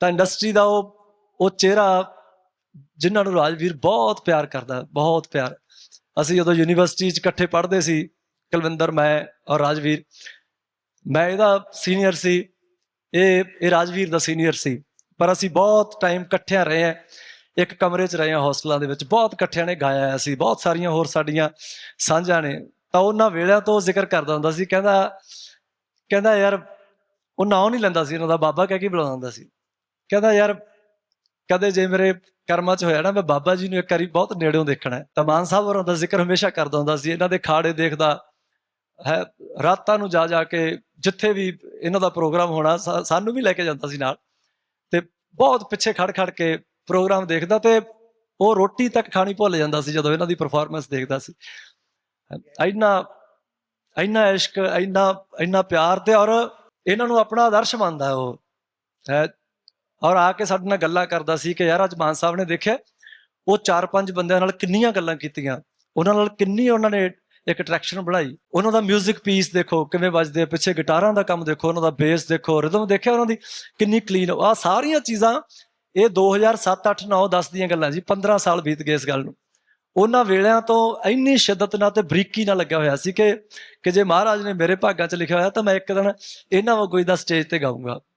ਤਾਂ ਇੰਡਸਟਰੀ ਦਾ ਉਹ ਉਹ ਚਿਹਰਾ ਜਿਨ੍ਹਾਂ ਨੂੰ ਰਾਜਵੀਰ ਬਹੁਤ ਪਿਆਰ ਕਰਦਾ, ਬਹੁਤ ਪਿਆਰ। ਅਸੀਂ ਜਦੋਂ ਯੂਨੀਵਰਸਿਟੀ 'ਚ ਇਕੱਠੇ ਪੜ੍ਹਦੇ ਸੀ, ਕੁਲਵਿੰਦਰ, ਮੈਂ ਔਰ ਰਾਜਵੀਰ, ਮੈਂ ਇਹਦਾ ਸੀਨੀਅਰ ਸੀ, ਇਹ ਇਹ ਰਾਜਵੀਰ ਦਾ ਸੀਨੀਅਰ ਸੀ। ਪਰ ਅਸੀਂ ਬਹੁਤ ਟਾਈਮ ਇਕੱਠਿਆਂ ਰਹੇ ਆ ਇੱਕ ਕਮਰੇ 'ਚ ਰਹੇ ਆ ਹੌਸਟਲਾਂ ਦੇ ਵਿੱਚ, ਬਹੁਤ ਇਕੱਠਿਆਂ ਨੇ ਗਾਇਆ ਸੀ, ਬਹੁਤ ਸਾਰੀਆਂ ਹੋਰ ਸਾਡੀਆਂ ਸਾਂਝਾਂ ਨੇ। ਤਾਂ ਉਹਨਾਂ ਵੇਲਿਆਂ ਤੋਂ ਜ਼ਿਕਰ ਕਰਦਾ ਹੁੰਦਾ ਸੀ, ਕਹਿੰਦਾ ਕਹਿੰਦਾ ਯਾਰ, ਉਹ ਨਾਂ ਨਹੀਂ ਲੈਂਦਾ ਸੀ, ਉਹਨਾਂ ਦਾ, ਬਾਬਾ ਕਹਿ ਕੇ ਬੁਲਾਉਂਦਾ ਹੁੰਦਾ ਸੀ। ਕਹਿੰਦਾ, ਯਾਰ ਕਦੇ ਜੇ ਮੇਰੇ ਕਰਮਾਂ 'ਚ ਹੋਇਆ ਨਾ, ਮੈਂ ਬਾਬਾ ਜੀ ਨੂੰ ਇੱਕ ਵਾਰੀ ਬਹੁਤ ਨੇੜਿਓਂ ਦੇਖਣਾ ਤਾਂ ਮਾਨ ਸਾਹਿਬ ਹੋਰਾਂ ਦਾ ਜ਼ਿਕਰ ਹਮੇਸ਼ਾ ਕਰਦਾ ਹੁੰਦਾ ਸੀ। ਇਹਨਾਂ ਦੇ ਖਾੜੇ ਦੇਖਦਾ, ਹੈ, ਰਾਤਾਂ ਨੂੰ ਜਾ ਜਾ ਕੇ ਜਿੱਥੇ ਵੀ ਇਹਨਾਂ ਦਾ ਪ੍ਰੋਗਰਾਮ ਹੋਣਾ ਸਾਨੂੰ ਵੀ ਲੈ ਕੇ ਜਾਂਦਾ ਸੀ ਨਾਲ। ਤੇ ਬਹੁਤ ਪਿੱਛੇ ਖੜ ਖੜ ਕੇ ਪ੍ਰੋਗਰਾਮ ਦੇਖਦਾ ਤੇ ਉਹ ਰੋਟੀ ਤੱਕ ਖਾਣੀ ਭੁੱਲ ਜਾਂਦਾ ਸੀ ਜਦੋਂ ਇਹਨਾਂ ਦੀ ਪਰਫਾਰਮੈਂਸ ਦੇਖਦਾ ਸੀ। ਇੰਨਾ ਇੰਨਾ ਇਸ਼ਕ, ਇੰਨਾ ਇੰਨਾ ਪਿਆਰ ਤੇ ਔਰ ਇਹਨਾਂ ਨੂੰ ਆਪਣਾ ਆਦਰਸ਼ ਮੰਨਦਾ ਉਹ, ਹੈ। ਔਰ ਆ ਕੇ ਸਾਡੇ ਨਾਲ ਗੱਲਾਂ ਕਰਦਾ ਸੀ ਕਿ ਯਾਰ ਅੱਜ ਮਾਨ ਸਾਹਿਬ ਨੇ ਦੇਖਿਆ, ਉਹ ਚਾਰ ਪੰਜ ਬੰਦਿਆਂ ਨਾਲ ਕਿੰਨੀਆਂ ਗੱਲਾਂ ਕੀਤੀਆਂ। ਉਹਨਾਂ ਨਾਲ ਕਿੰਨੀ ਉਹਨਾਂ ਨੇ ਇੱਕ ਅਟਰੈਕਸ਼ਨ ਬਣਾਈ। ਉਹਨਾਂ ਦਾ 뮤직 ਪੀਸ ਦੇਖੋ, ਕਿਵੇਂ ਵੱਜਦੇ ਪਿੱਛੇ ਗਿਟਾਰਾਂ ਦਾ ਕੰਮ ਦੇਖੋ, ਉਹਨਾਂ ਦਾ ਬੇਸ ਦੇਖੋ ਰਿਦਮ ਦੇਖਿਆ ਉਹਨਾਂ ਦੀ, ਕਿੰਨੀ ਕਲੀਨ ਆ। ਸਾਰੀਆਂ ਚੀਜ਼ਾਂ ਇਹ 2007 8 9 10 ਦੀਆਂ ਗੱਲਾਂ ਜੀ 15 ਸਾਲ ਬੀਤ ਗਏ ਇਸ ਗੱਲ ਨੂੰ। ਉਹਨਾਂ ਵੇਲਿਆਂ ਤੋਂ ਇੰਨੀ ਸ਼ਿੱਦਤ ਨਾਲ ਤੇ ਬਰੀਕੀ ਨਾਲ ਲੱਗਿਆ ਹੋਇਆ ਸੀ ਕਿ ਕਿ ਜੇ ਮਹਾਰਾਜ ਨੇ ਮੇਰੇ ਭਾਗਾਂ 'ਚ ਲਿਖਿਆ ਹੋਇਆ ਤਾਂ ਮੈਂ ਇੱਕ ਦਿਨ ਇਹਨਾਂ ਵਾਂਗੂ ਹੀ ਦਾ ਸਟੇਜ ਤੇ ਗਾਊਂਗਾ।